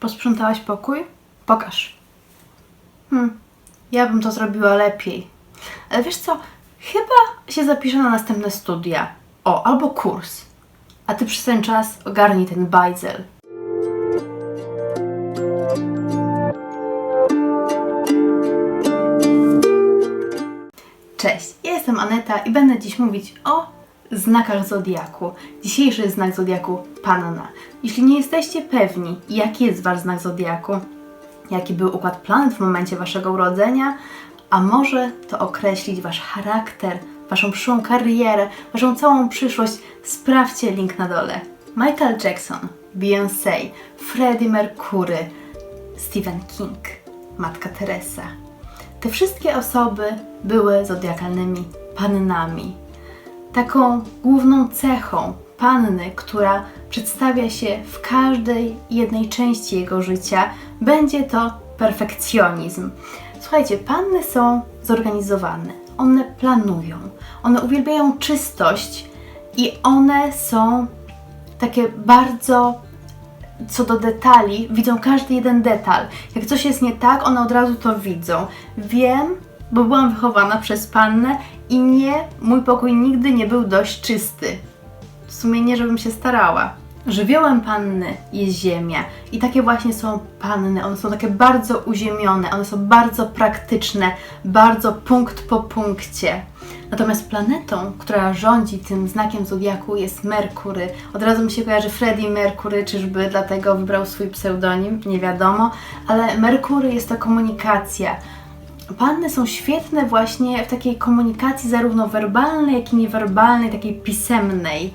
Posprzątałaś pokój? Pokaż. Hmm, ja bym to zrobiła lepiej. Ale wiesz co, chyba się zapiszę na następne studia. O, albo kurs. A ty przez ten czas ogarnij ten bajzel. Cześć, ja jestem Aneta i będę dziś mówić o znakach zodiaku. Dzisiejszy znak zodiaku Panna. Jeśli nie jesteście pewni, jaki jest wasz znak zodiaku, jaki był układ planet w momencie waszego urodzenia, a może to określić wasz charakter, waszą przyszłą karierę, waszą całą przyszłość, sprawdźcie link na dole. Michael Jackson, Beyoncé, Freddie Mercury, Stephen King, Matka Teresa. Te wszystkie osoby były zodiakalnymi pannami. Taką główną cechą panny, która przedstawia się w każdej jednej części jego życia, będzie to perfekcjonizm. Słuchajcie, panny są zorganizowane, one planują, one uwielbiają czystość i one są takie bardzo co do detali, widzą każdy jeden detal. Jak coś jest nie tak, one od razu to widzą. Wiem, bo byłam wychowana przez pannę i nie, mój pokój nigdy nie był dość czysty. W sumie nie, żebym się starała. Żywiołem panny jest ziemia i takie właśnie są panny. One są takie bardzo uziemione, one są bardzo praktyczne, bardzo punkt po punkcie. Natomiast planetą, która rządzi tym znakiem zodiaku jest Merkury. Od razu mi się kojarzy Freddie Mercury, czyżby dlatego wybrał swój pseudonim, nie wiadomo, ale Merkury jest to komunikacja. Panny są świetne właśnie w takiej komunikacji zarówno werbalnej, jak i niewerbalnej, takiej pisemnej.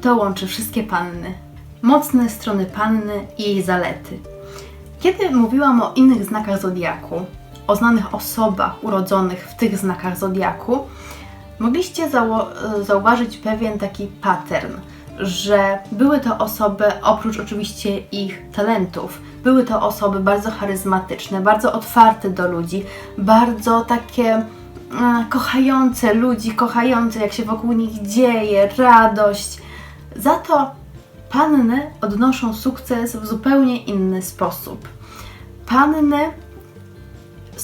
To łączy wszystkie panny. Mocne strony panny i jej zalety. Kiedy mówiłam o innych znakach zodiaku, o znanych osobach urodzonych w tych znakach zodiaku, mogliście zauważyć pewien taki pattern, że były to osoby, oprócz oczywiście ich talentów, były to osoby bardzo charyzmatyczne, bardzo otwarte do ludzi, bardzo takie e, kochające ludzi, kochające jak się wokół nich dzieje, radość. Za to panny odnoszą sukces w zupełnie inny sposób. Panny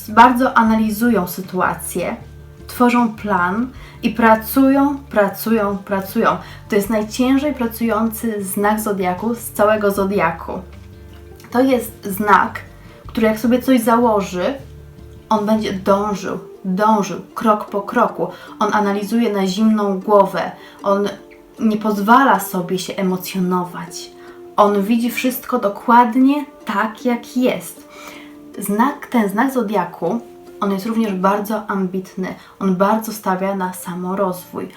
bardzo analizują sytuację, tworzą plan i pracują, pracują, pracują. To jest najciężej pracujący znak zodiaku z całego zodiaku. To jest znak, który jak sobie coś założy, on będzie dążył, dążył krok po kroku. On analizuje na zimną głowę. On nie pozwala sobie się emocjonować. On widzi wszystko dokładnie tak, jak jest. Znak, ten znak zodiaku, on jest również bardzo ambitny. On bardzo stawia na samorozwój.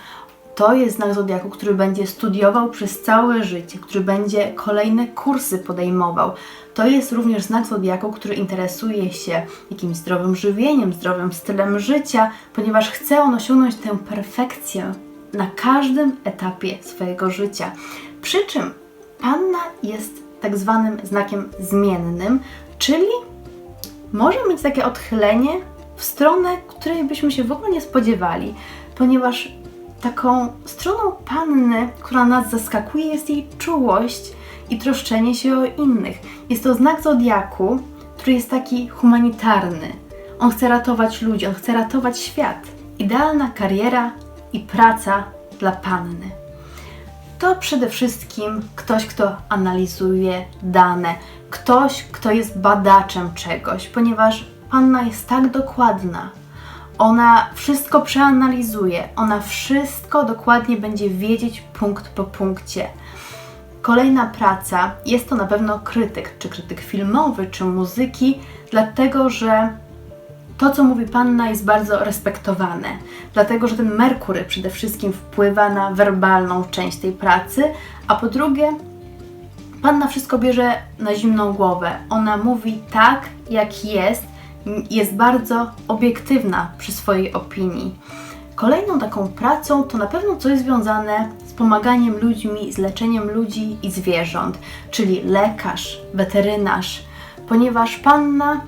To jest znak zodiaku, który będzie studiował przez całe życie, który będzie kolejne kursy podejmował. To jest również znak zodiaku, który interesuje się jakimś zdrowym żywieniem, zdrowym stylem życia, ponieważ chce on osiągnąć tę perfekcję na każdym etapie swojego życia. Przy czym panna jest tak zwanym znakiem zmiennym, czyli może mieć takie odchylenie w stronę, której byśmy się w ogóle nie spodziewali, ponieważ taką stroną panny, która nas zaskakuje, jest jej czułość i troszczenie się o innych. Jest to znak zodiaku, który jest taki humanitarny. On chce ratować ludzi, on chce ratować świat. Idealna kariera i praca dla panny to przede wszystkim ktoś, kto analizuje dane, ktoś, kto jest badaczem czegoś, ponieważ panna jest tak dokładna. Ona wszystko przeanalizuje, ona wszystko dokładnie będzie wiedzieć punkt po punkcie. Kolejna praca jest to na pewno krytyk, czy krytyk filmowy, czy muzyki, dlatego że to, co mówi Panna, jest bardzo respektowane, dlatego że ten Merkury przede wszystkim wpływa na werbalną część tej pracy, a po drugie, Panna wszystko bierze na zimną głowę. Ona mówi tak, jak jest, jest bardzo obiektywna przy swojej opinii. Kolejną taką pracą to na pewno coś związane z pomaganiem ludźmi, z leczeniem ludzi i zwierząt, czyli lekarz, weterynarz, ponieważ panna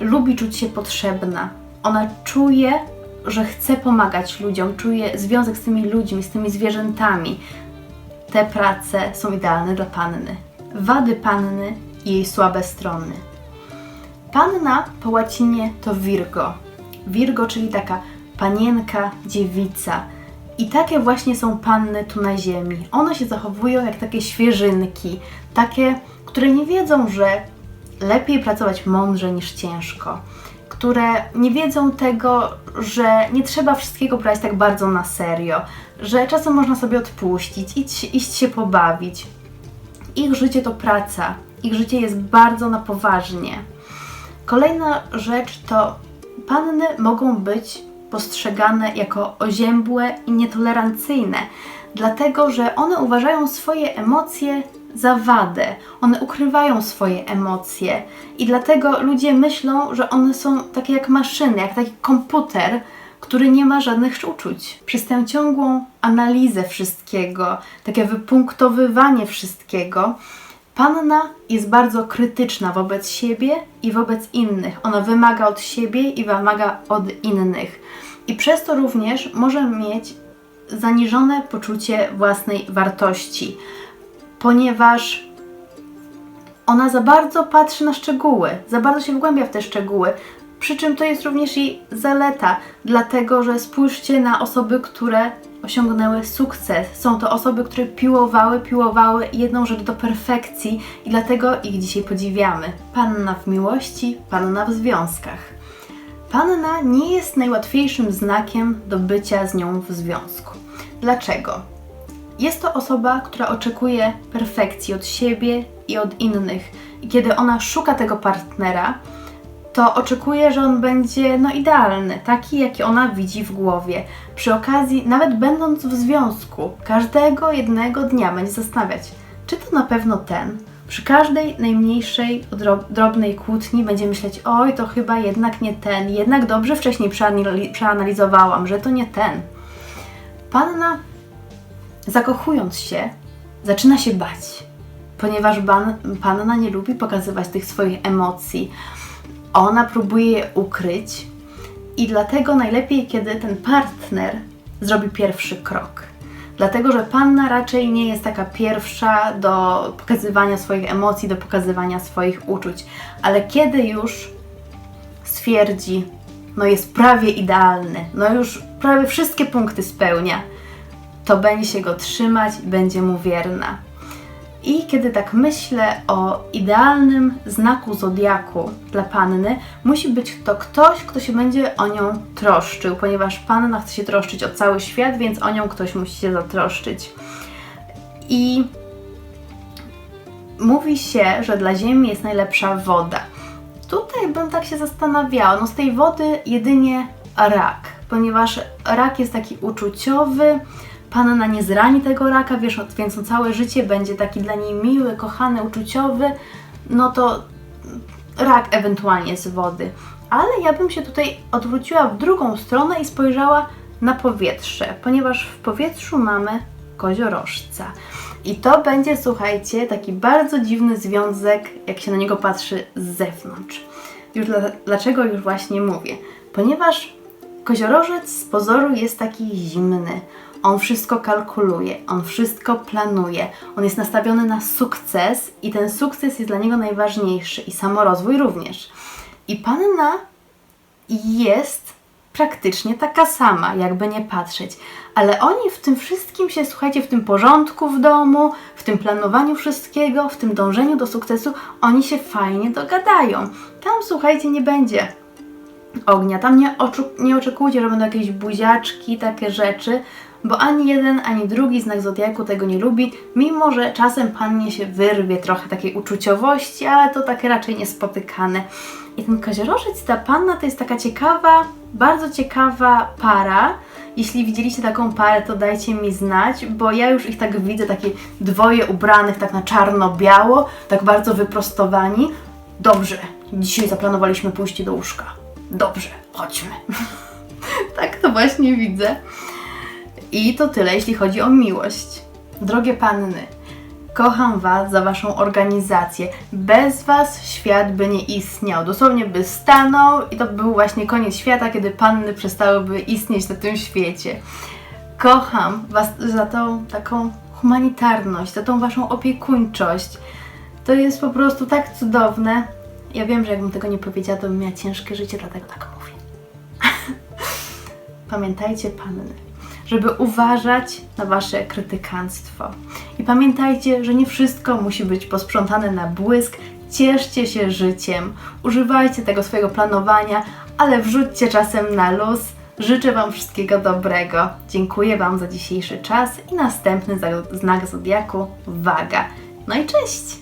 lubi czuć się potrzebna. Ona czuje, że chce pomagać ludziom, czuje związek z tymi ludźmi, z tymi zwierzętami. Te prace są idealne dla panny. Wady panny i jej słabe strony. Panna po łacinie to Virgo. Virgo, czyli taka panienka, dziewica. I takie właśnie są panny tu na ziemi. One się zachowują jak takie świeżynki, takie, które nie wiedzą, że lepiej pracować mądrze niż ciężko, które nie wiedzą tego, że nie trzeba wszystkiego brać tak bardzo na serio, że czasem można sobie odpuścić, iść, iść się pobawić. Ich życie to praca, ich życie jest bardzo na poważnie. Kolejna rzecz to panny mogą być postrzegane jako oziębłe i nietolerancyjne, dlatego że one uważają swoje emocje za wadę. One ukrywają swoje emocje i dlatego ludzie myślą, że one są takie jak maszyny, jak taki komputer, który nie ma żadnych uczuć. Przez tę ciągłą analizę wszystkiego, takie wypunktowywanie wszystkiego, panna jest bardzo krytyczna wobec siebie i wobec innych. Ona wymaga od siebie i wymaga od innych. I przez to również może mieć zaniżone poczucie własnej wartości, ponieważ ona za bardzo patrzy na szczegóły, za bardzo się wgłębia w te szczegóły. Przy czym to jest również jej zaleta, dlatego że spójrzcie na osoby, które osiągnęły sukces. Są to osoby, które piłowały, piłowały jedną rzecz do perfekcji i dlatego ich dzisiaj podziwiamy. Panna w miłości, panna w związkach. Panna nie jest najłatwiejszym znakiem do bycia z nią w związku. Dlaczego? Jest to osoba, która oczekuje perfekcji od siebie i od innych. I kiedy ona szuka tego partnera, to oczekuje, że on będzie no idealny, taki jaki ona widzi w głowie. Przy okazji, nawet będąc w związku, każdego jednego dnia będzie zastanawiać, czy to na pewno ten. Przy każdej najmniejszej drobnej kłótni będzie myśleć, oj, to chyba jednak nie ten, jednak dobrze wcześniej przeanalizowałam, że to nie ten. Panna, zakochując się, zaczyna się bać, ponieważ panna nie lubi pokazywać tych swoich emocji ona próbuje je ukryć i dlatego najlepiej, kiedy ten partner zrobi pierwszy krok. Dlatego, że panna raczej nie jest taka pierwsza do pokazywania swoich emocji, do pokazywania swoich uczuć, ale kiedy już stwierdzi, no jest prawie idealny, no już prawie wszystkie punkty spełnia, to będzie się go trzymać będzie mu wierna. I kiedy tak myślę o idealnym znaku zodiaku dla panny, musi być to ktoś, kto się będzie o nią troszczył, ponieważ panna chce się troszczyć o cały świat, więc o nią ktoś musi się zatroszczyć. I mówi się, że dla Ziemi jest najlepsza woda. Tutaj bym tak się zastanawiała. No z tej wody jedynie rak, ponieważ rak jest taki uczuciowy, Panna nie zrani tego raka, wiesz, więc on całe życie będzie taki dla niej miły, kochany, uczuciowy, no to rak ewentualnie z wody. Ale ja bym się tutaj odwróciła w drugą stronę i spojrzała na powietrze, ponieważ w powietrzu mamy koziorożca. I to będzie, słuchajcie, taki bardzo dziwny związek, jak się na niego patrzy z zewnątrz. Już dla, dlaczego już właśnie mówię? Ponieważ koziorożec z pozoru jest taki zimny. On wszystko kalkuluje, on wszystko planuje, on jest nastawiony na sukces i ten sukces jest dla niego najważniejszy i samorozwój również. I panna jest praktycznie taka sama, jakby nie patrzeć. Ale oni w tym wszystkim się, słuchajcie, w tym porządku w domu, w tym planowaniu wszystkiego, w tym dążeniu do sukcesu, oni się fajnie dogadają. Tam, słuchajcie, nie będzie ognia. Tam nie, nie oczekujcie, że będą jakieś buziaczki, takie rzeczy, bo ani jeden, ani drugi znak zodiaku tego nie lubi, mimo że czasem pannie się wyrwie trochę takiej uczuciowości, ale to takie raczej niespotykane. I ten koziorożec, ta panna to jest taka ciekawa, bardzo ciekawa para. Jeśli widzieliście taką parę, to dajcie mi znać, bo ja już ich tak widzę, takie dwoje ubranych tak na czarno-biało, tak bardzo wyprostowani. Dobrze, dzisiaj zaplanowaliśmy pójście do łóżka. Dobrze, chodźmy. tak to właśnie widzę. I to tyle, jeśli chodzi o miłość. Drogie panny, kocham Was za Waszą organizację. Bez Was świat by nie istniał. Dosłownie by stanął i to był właśnie koniec świata, kiedy panny przestałyby istnieć na tym świecie. Kocham Was za tą taką humanitarność, za tą Waszą opiekuńczość, To jest po prostu tak cudowne. Ja wiem, że jakbym tego nie powiedziała, to bym miała ciężkie życie, dlatego tak mówię. Pamiętajcie, panny, żeby uważać na wasze krytykanstwo. I pamiętajcie, że nie wszystko musi być posprzątane na błysk. Cieszcie się życiem, używajcie tego swojego planowania, ale wrzućcie czasem na luz. Życzę Wam wszystkiego dobrego. Dziękuję Wam za dzisiejszy czas i następny znak zodiaku waga. No i cześć!